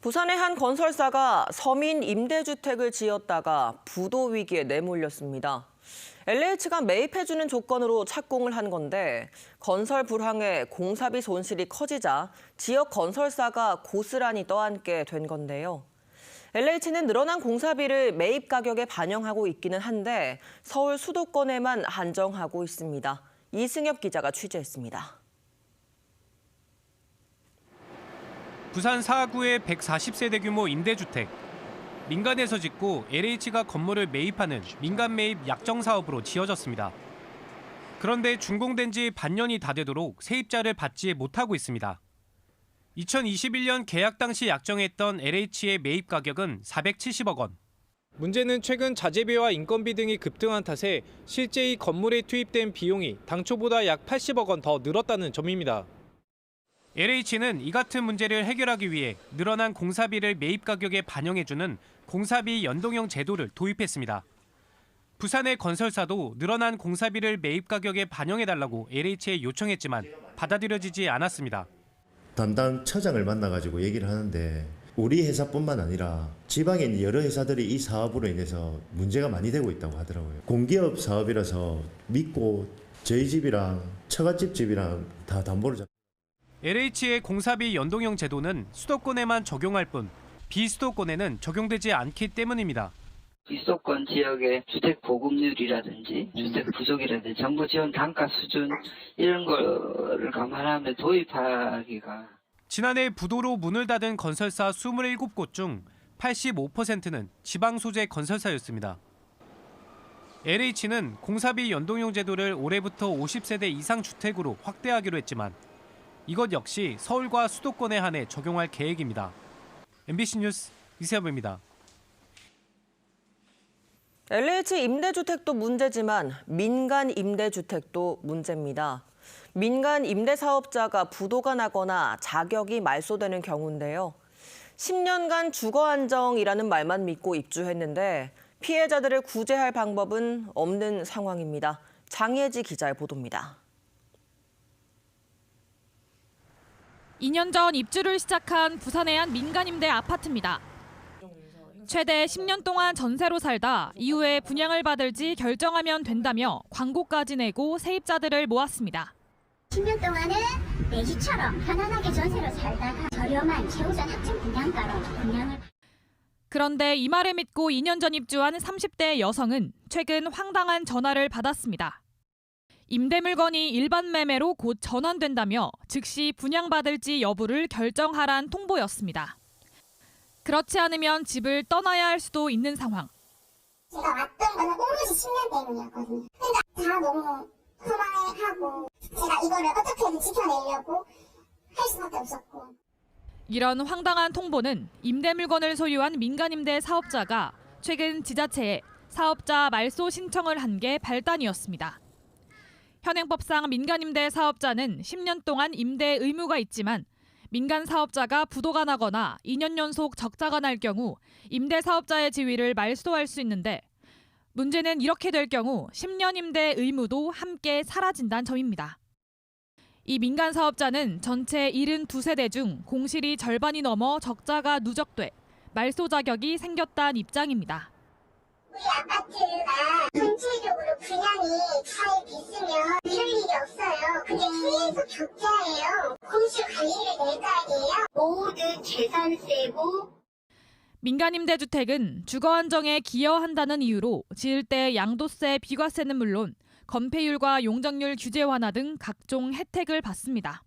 부산의 한 건설사가 서민 임대주택을 지었다가 부도 위기에 내몰렸습니다. LH가 매입해주는 조건으로 착공을 한 건데 건설 불황에 공사비 손실이 커지자 지역 건설사가 고스란히 떠안게 된 건데요. LH는 늘어난 공사비를 매입 가격에 반영하고 있기는 한데 서울 수도권에만 한정하고 있습니다. 이승엽 기자가 취재했습니다. 부산 사구의 140세대 규모 임대주택. 민간에서 짓고 LH가 건물을 매입하는 민간 매입 약정 사업으로 지어졌습니다. 그런데 준공된 지 반년이 다 되도록 세입자를 받지 못하고 있습니다. 2021년 계약 당시 약정했던 LH의 매입 가격은 470억 원. 문제는 최근 자재비와 인건비 등이 급등한 탓에 실제 이 건물에 투입된 비용이 당초보다 약 80억 원 더 늘었다는 점입니다. LH는 이 같은 문제를 해결하기 위해 늘어난 공사비를 매입 가격에 반영해주는 공사비 연동형 제도를 도입했습니다. 부산의 건설사도 늘어난 공사비를 매입 가격에 반영해달라고 LH에 요청했지만 받아들여지지 않았습니다. 담당 처장을 만나가지고 얘기를 하는데 우리 회사뿐만 아니라 지방에 있는 여러 회사들이 이 사업으로 인해서 문제가 많이 되고 있다고 하더라고요. 공기업 사업이라서 믿고 저희 집이랑 처갓집 집이랑 다 담보를 잡. LH의 공사비 연동형 제도는 수도권에만 적용할 뿐 비수도권에는 적용되지 않기 때문입니다. 비수도권 지역의 주택 보급률이라든지 주택 부족이라든지 정부 지원 단가 수준 이런 거를 감안하면 도입하기가 지난해 부도로 문을 닫은 건설사 27곳 중 85%는 지방 소재 건설사였습니다. LH는 공사비 연동형 제도를 올해부터 50세대 이상 주택으로 확대하기로 했지만 이것 역시 서울과 수도권에 한해 적용할 계획입니다. MBC 뉴스 이세엽입니다. LH 임대주택도 문제지만 민간 임대주택도 문제입니다. 민간 임대사업자가 부도가 나거나 자격이 말소되는 경우인데요. 10년간 주거 안정이라는 말만 믿고 입주했는데 피해자들을 구제할 방법은 없는 상황입니다. 장예지 기자의 보도입니다. 2년 전 입주를 시작한 부산의 한 민간임대 아파트입니다. 최대 10년 동안 전세로 살다 이후에 분양을 받을지 결정하면 된다며 광고까지 내고 세입자들을 모았습니다. 10년 동안은 내 집처럼 편안하게 전세로 살다가 저렴한 최우선 학점 분양가로 분양을 그런데 이 말을 믿고 2년 전 입주한 30대 여성은 최근 황당한 전화를 받았습니다. 임대 물건이 일반 매매로 곧 전환된다며 즉시 분양받을지 여부를 결정하란 통보였습니다. 그렇지 않으면 집을 떠나야 할 수도 있는 상황. 제가 왔던 거는 오로지 10년 때문이었거든요. 그러니까 다 너무 허망해하고 제가 이거를 어떻게든 지켜내려고 할 수밖에 없었고 이런 황당한 통보는 임대 물건을 소유한 민간임대 사업자가 최근 지자체에 사업자 말소 신청을 한 게 발단이었습니다. 현행법상 민간임대 사업자는 10년 동안 임대 의무가 있지만 민간 사업자가 부도가 나거나 2년 연속 적자가 날 경우 임대 사업자의 지위를 말소할 수 있는데 문제는 이렇게 될 경우 10년 임대 의무도 함께 사라진다는 점입니다. 이 민간 사업자는 전체 72세대 중 공실이 절반이 넘어 적자가 누적돼 말소 자격이 생겼다는 입장입니다. 우리 아파트가 전체적으로 분양이 잘 됐으면 이럴 일이 없어요. 근데 계속 적자예요. 공실 관리를 낼 거 아니에요? 모든 재산세고 민간 임 대주택은 주거 안정에 기여한다는 이유로 지을 때 양도세, 비과세는 물론 건폐율과 용적률 규제 완화 등 각종 혜택을 받습니다.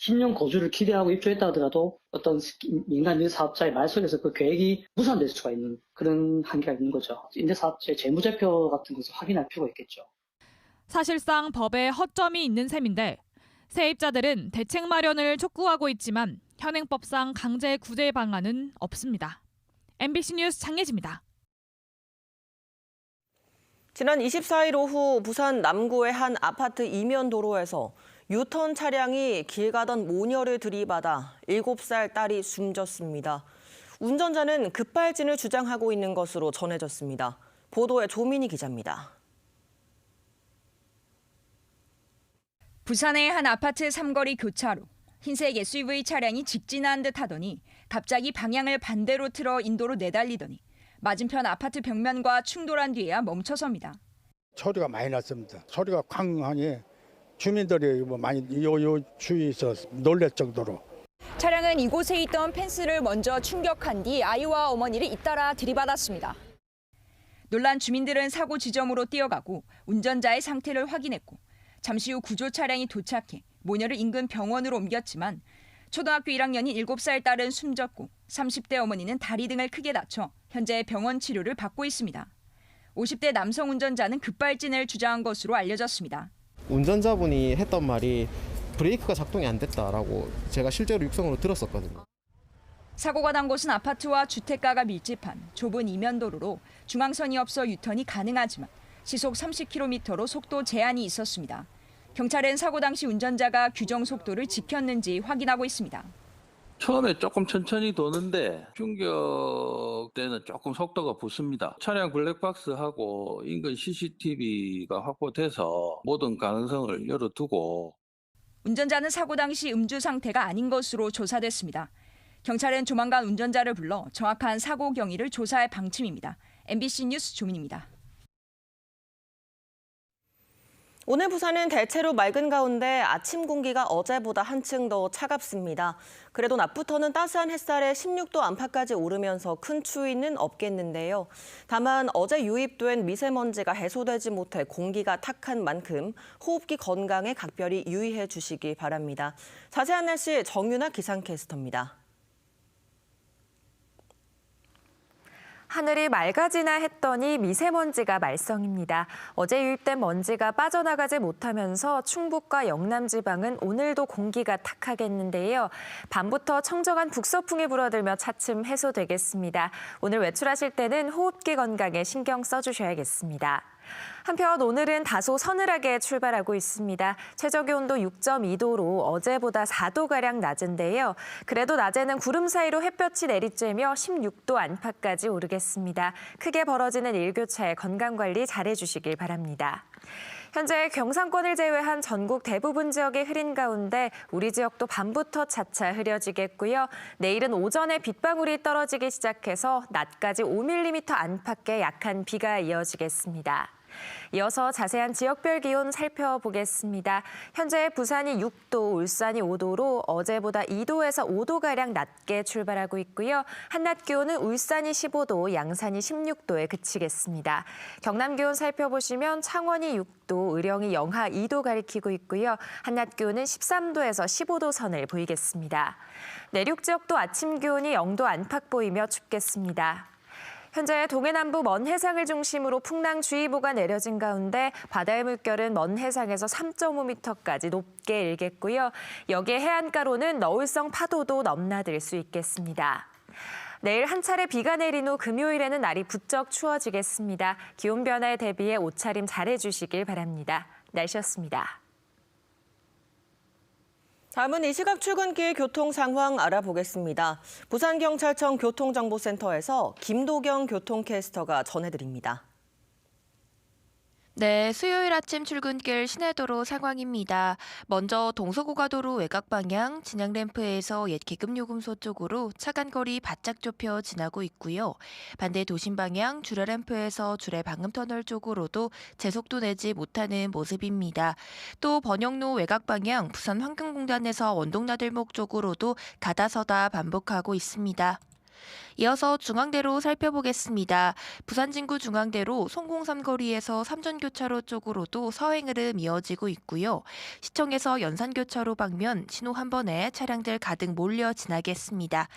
10년 거주를 기대하고 입주했다 하더라도 어떤 민간 임대사업자의 말 속에서 그 계획이 무산될 수가 있는 그런 한계가 있는 거죠. 임대사업자의 재무제표 같은 것을 확인할 필요가 있겠죠. 사실상 법에 허점이 있는 셈인데 세입자들은 대책 마련을 촉구하고 있지만 현행법상 강제 구제 방안은 없습니다. MBC 뉴스 장예지입니다. 지난 24일 오후 부산 남구의 한 아파트 이면 도로에서 유턴 차량이 길 가던 모녀를 들이받아 7살 딸이 숨졌습니다. 운전자는 급발진을 주장하고 있는 것으로 전해졌습니다. 보도에 조민희 기자입니다. 부산의 한 아파트 삼거리 교차로 흰색 SUV 차량이 직진한 듯 하더니 갑자기 방향을 반대로 틀어 인도로 내달리더니 맞은편 아파트 벽면과 충돌한 뒤에야 멈춰섭니다. 소리가 많이 났습니다. 소리가 쾅하니 주민들이 뭐 많이 요, 요 주위에서 놀랄 정도로 차량은 이곳에 있던 펜스를 먼저 충격한 뒤 아이와 어머니를 잇따라 들이받았습니다. 놀란 주민들은 사고 지점으로 뛰어가고 운전자의 상태를 확인했고 잠시 후 구조 차량이 도착해 모녀를 인근 병원으로 옮겼지만 초등학교 1학년인 7살 딸은 숨졌고 30대 어머니는 다리 등을 크게 다쳐 현재 병원 치료를 받고 있습니다. 50대 남성 운전자는 급발진을 주장한 것으로 알려졌습니다. 운전자분이 했던 말이 브레이크가 작동이 안 됐다라고 제가 실제로 육성으로 들었었거든요. 사고가 난 곳은 아파트와 주택가가 밀집한 좁은 이면도로로 중앙선이 없어 유턴이 가능하지만 시속 30km로 속도 제한이 있었습니다. 경찰은 사고 당시 운전자가 규정 속도를 지켰는지 확인하고 있습니다. 처음에 조금 천천히 도는데 충격 때는 조금 속도가 붙습니다. 차량 블랙박스하고 인근 CCTV가 확보돼서 모든 가능성을 열어두고 운전자는 사고 당시 음주 상태가 아닌 것으로 조사됐습니다. 경찰은 조만간 운전자를 불러 정확한 사고 경위를 조사할 방침입니다. MBC 뉴스 조민입니다. 오늘 부산은 대체로 맑은 가운데 아침 공기가 어제보다 한층 더 차갑습니다. 그래도 낮부터는 따스한 햇살에 16도 안팎까지 오르면서 큰 추위는 없겠는데요. 다만 어제 유입된 미세먼지가 해소되지 못해 공기가 탁한 만큼 호흡기 건강에 각별히 유의해 주시기 바랍니다. 자세한 날씨 정윤아 기상캐스터입니다. 하늘이 맑아지나 했더니 미세먼지가 말썽입니다. 어제 유입된 먼지가 빠져나가지 못하면서 충북과 영남 지방은 오늘도 공기가 탁하겠는데요. 밤부터 청정한 북서풍이 불어들며 차츰 해소되겠습니다. 오늘 외출하실 때는 호흡기 건강에 신경 써주셔야겠습니다. 한편 오늘은 다소 서늘하게 출발하고 있습니다. 최저 기온도 6.2도로 어제보다 4도가량 낮은데요. 그래도 낮에는 구름 사이로 햇볕이 내리쬐며 16도 안팎까지 오르겠습니다. 크게 벌어지는 일교차에 건강관리 잘해주시길 바랍니다. 현재 경상권을 제외한 전국 대부분 지역이 흐린 가운데 우리 지역도 밤부터 차차 흐려지겠고요. 내일은 오전에 빗방울이 떨어지기 시작해서 낮까지 5mm 안팎의 약한 비가 이어지겠습니다. 이어서 자세한 지역별 기온 살펴보겠습니다. 현재 부산이 6도, 울산이 5도로 어제보다 2도에서 5도가량 낮게 출발하고 있고요. 한낮 기온은 울산이 15도, 양산이 16도에 그치겠습니다. 경남 기온 살펴보시면 창원이 6도, 의령이 영하 2도 가리키고 있고요. 한낮 기온은 13도에서 15도 선을 보이겠습니다. 내륙 지역도 아침 기온이 0도 안팎 보이며 춥겠습니다. 현재 동해 남부 먼 해상을 중심으로 풍랑주의보가 내려진 가운데 바다의 물결은 먼 해상에서 3.5m까지 높게 일겠고요. 여기에 해안가로는 너울성 파도도 넘나들 수 있겠습니다. 내일 한 차례 비가 내린 후 금요일에는 날이 부쩍 추워지겠습니다. 기온 변화에 대비해 옷차림 잘해주시길 바랍니다. 날씨였습니다. 다음은 이 시각 출근길 교통 상황 알아보겠습니다. 부산경찰청 교통정보센터에서 김도경 교통캐스터가 전해드립니다. 네, 수요일 아침 출근길 시내도로 상황입니다. 먼저 동서고가도로 외곽 방향 진양 램프에서 옛 계급 요금소 쪽으로 차간 거리 바짝 좁혀 지나고 있고요. 반대 도심 방향 주례 램프에서 주례 방음 터널 쪽으로도 제속도 내지 못하는 모습입니다. 또 번영로 외곽 방향 부산 환경공단에서 원동나들목 쪽으로도 가다서다 반복하고 있습니다. 이어서 중앙대로 살펴보겠습니다. 부산 진구 중앙대로 송공삼 거리에서 삼전교차로 쪽으로도 서행 흐름 이어지고 있고요. 시청에서 연산교차로 방면 신호 한 번에 차량들 가득 몰려 지나겠습니다.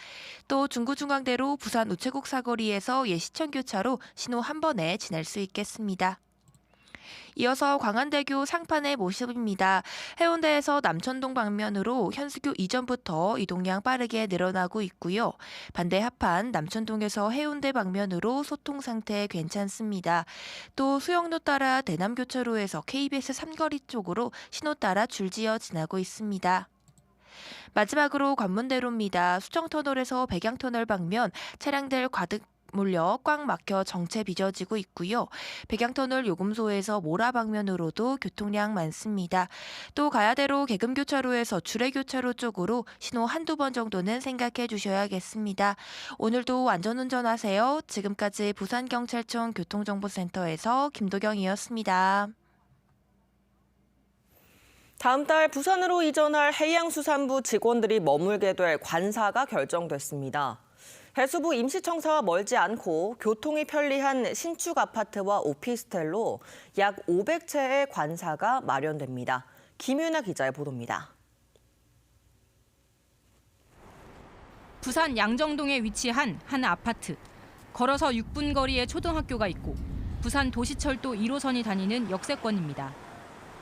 또 중구중앙대로 부산 우체국 사거리에서 예시청 교차로 신호 한 번에 지날 수 있겠습니다. 이어서 광안대교 상판의 모습입니다. 해운대에서 남천동 방면으로 현수교 이전부터 이동량 빠르게 늘어나고 있고요. 반대 하판 남천동에서 해운대 방면으로 소통 상태 괜찮습니다. 또 수영로 따라 대남교차로에서 KBS 삼거리 쪽으로 신호 따라 줄지어 지나고 있습니다. 마지막으로 관문대로입니다. 수정터널에서 백양터널 방면 차량들 가득 몰려 꽉 막혀 정체 빚어지고 있고요. 백양터널 요금소에서 모라 방면으로도 교통량 많습니다. 또 가야대로 개금교차로에서 주례교차로 쪽으로 신호 한두 번 정도는 생각해 주셔야겠습니다. 오늘도 안전운전 하세요. 지금까지 부산경찰청 교통정보센터에서 김도경이었습니다. 다음 달 부산으로 이전할 해양수산부 직원들이 머물게 될 관사가 결정됐습니다. 해수부 임시청사와 멀지 않고 교통이 편리한 신축 아파트와 오피스텔로 약 500채의 관사가 마련됩니다. 김윤아 기자의 보도입니다. 부산 양정동에 위치한 한 아파트. 걸어서 6분 거리에 초등학교가 있고 부산 도시철도 1호선이 다니는 역세권입니다.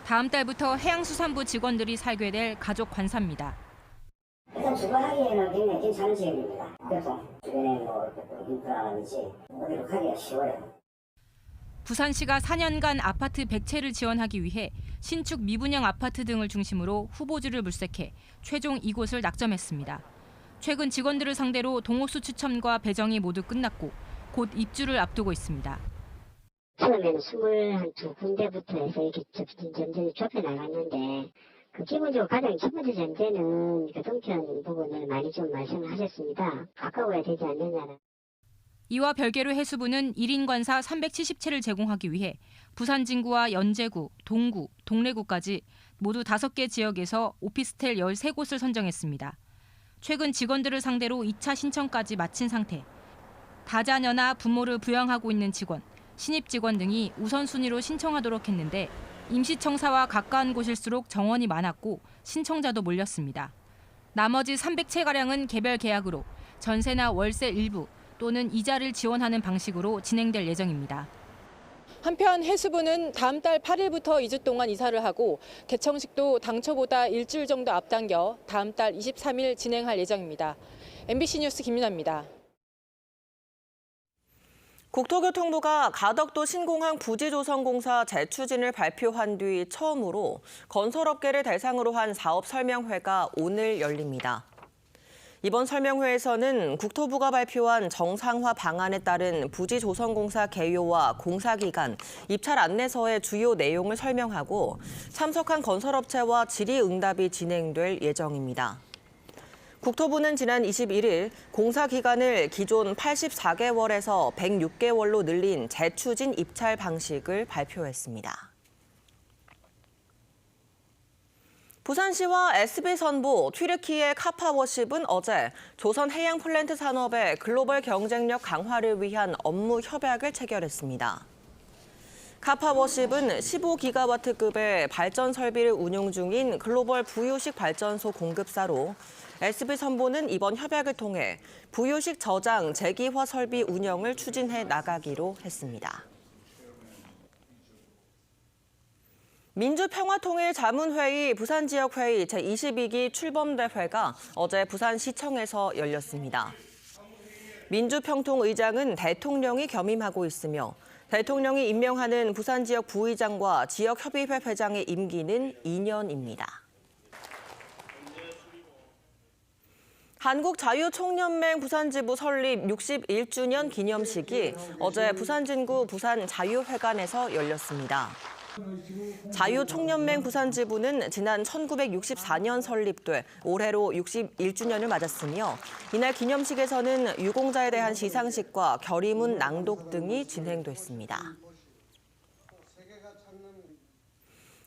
다음 달부터 해양수산부 직원들이 살게 될 가족 관사입니다. 일단 주거하기에는 굉장히 괜찮은 지역입니다. 그래서 주변에 뭐 인프라든지 어디로 가기가 쉬워요. 부산시가 4년간 아파트 100채를 지원하기 위해 신축 미분양 아파트 등을 중심으로 후보지를 물색해 최종 이곳을 낙점했습니다. 최근 직원들을 상대로 동호수 추첨과 배정이 모두 끝났고 곧 입주를 앞두고 있습니다. 처음에는 22군데부터 해서 이렇게 점점 좁혀 나갔는데 그 기본적으로 가장 첫 번째 전제는 교통편 부분을 많이 좀 말씀하셨습니다. 가까워야 되지 않느냐는. 이와 별개로 해수부는 1인 관사 370채를 제공하기 위해 부산 진구와 연제구, 동구, 동래구까지 모두 5개 지역에서 오피스텔 13곳을 선정했습니다. 최근 직원들을 상대로 2차 신청까지 마친 상태. 다자녀나 부모를 부양하고 있는 직원, 신입 직원 등이 우선순위로 신청하도록 했는데 임시청사와 가까운 곳일수록 정원이 많았고 신청자도 몰렸습니다. 나머지 300채가량은 개별 계약으로 전세나 월세 일부 또는 이자를 지원하는 방식으로 진행될 예정입니다. 한편 해수부는 다음 달 8일부터 2주 동안 이사를 하고 개청식도 당초보다 일주일 정도 앞당겨 다음 달 23일 진행할 예정입니다. MBC 뉴스 김윤아입니다. 국토교통부가 가덕도 신공항 부지 조성 공사 재추진을 발표한 뒤 처음으로 건설업계를 대상으로 한 사업 설명회가 오늘 열립니다. 이번 설명회에서는 국토부가 발표한 정상화 방안에 따른 부지 조성 공사 개요와 공사 기간, 입찰 안내서의 주요 내용을 설명하고 참석한 건설업체와 질의응답이 진행될 예정입니다. 국토부는 지난 21일 공사 기간을 기존 84개월에서 106개월로 늘린 재추진 입찰 방식을 발표했습니다. 부산시와 SB선보, 튀르키예 카파워십은 어제 조선해양 플랜트 산업의 글로벌 경쟁력 강화를 위한 업무 협약을 체결했습니다. 카파워십은 15기가와트급의 발전 설비를 운용 중인 글로벌 부유식 발전소 공급사로 SB선보는 이번 협약을 통해 부유식 저장 재기화 설비 운영을 추진해 나가기로 했습니다. 민주평화통일자문회의 부산지역회의 제22기 출범대회가 어제 부산시청에서 열렸습니다. 민주평통의장은 대통령이 겸임하고 있으며 대통령이 임명하는 부산 지역 부의장과 지역협의회 회장의 임기는 2년입니다. 한국자유총연맹 부산지부 설립 61주년 기념식이 어제 부산진구 부산자유회관에서 열렸습니다. 자유총연맹 부산 지부는 지난 1964년 설립돼 올해로 61주년을 맞았으며 이날 기념식에서는 유공자에 대한 시상식과 결의문 낭독 등이 진행됐습니다.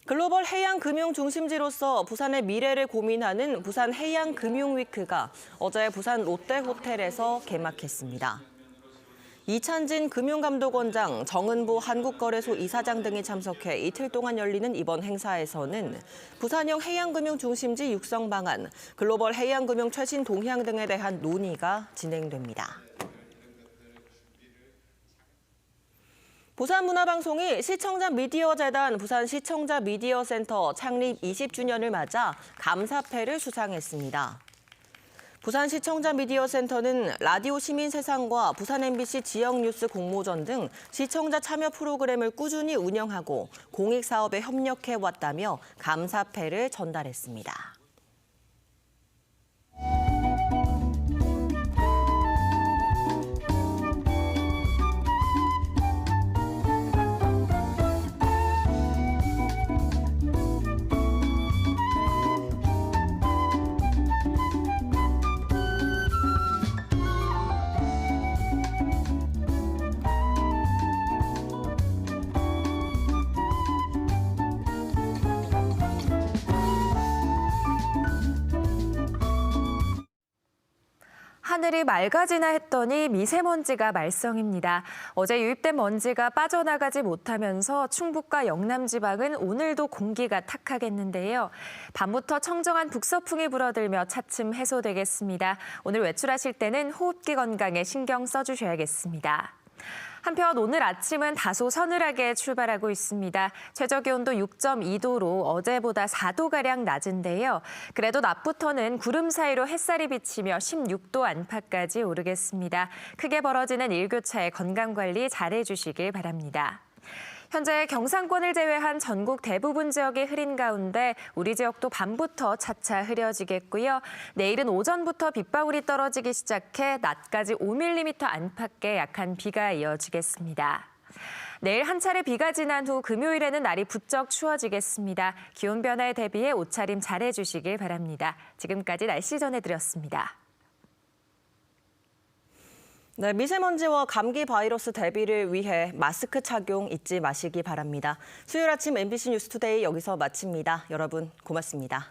글로벌 해양 금융 중심지로서 부산의 미래를 고민하는 부산 해양 금융 위크가 어제 부산 롯데호텔에서 개막했습니다. 이찬진 금융감독원장, 정은보 한국거래소 이사장 등이 참석해 이틀 동안 열리는 이번 행사에서는 부산형 해양금융 중심지 육성 방안, 글로벌 해양금융 최신 동향 등에 대한 논의가 진행됩니다. 부산문화방송이 시청자 미디어 재단 부산 시청자 미디어 센터 창립 20주년을 맞아 감사패를 수상했습니다. 부산 시청자 미디어 센터는 라디오 시민 세상과 부산 MBC 지역 뉴스 공모전 등 시청자 참여 프로그램을 꾸준히 운영하고 공익 사업에 협력해 왔다며 감사패를 전달했습니다. 하늘이 맑아지나 했더니 미세먼지가 말썽입니다. 어제 유입된 먼지가 빠져나가지 못하면서 충북과 영남 지방은 오늘도 공기가 탁하겠는데요. 밤부터 청정한 북서풍이 불어들며 차츰 해소되겠습니다. 오늘 외출하실 때는 호흡기 건강에 신경 써주셔야겠습니다. 한편 오늘 아침은 다소 서늘하게 출발하고 있습니다. 최저 기온도 6.2도로 어제보다 4도가량 낮은데요. 그래도 낮부터는 구름 사이로 햇살이 비치며 16도 안팎까지 오르겠습니다. 크게 벌어지는 일교차에 건강 관리 잘해 주시길 바랍니다. 현재 경상권을 제외한 전국 대부분 지역이 흐린 가운데 우리 지역도 밤부터 차차 흐려지겠고요. 내일은 오전부터 빗방울이 떨어지기 시작해 낮까지 5mm 안팎의 약한 비가 이어지겠습니다. 내일 한 차례 비가 지난 후 금요일에는 날이 부쩍 추워지겠습니다. 기온 변화에 대비해 옷차림 잘해주시길 바랍니다. 지금까지 날씨 전해드렸습니다. 네, 미세먼지와 감기 바이러스 대비를 위해 마스크 착용 잊지 마시기 바랍니다. 수요일 아침 MBC 뉴스투데이 여기서 마칩니다. 여러분 고맙습니다.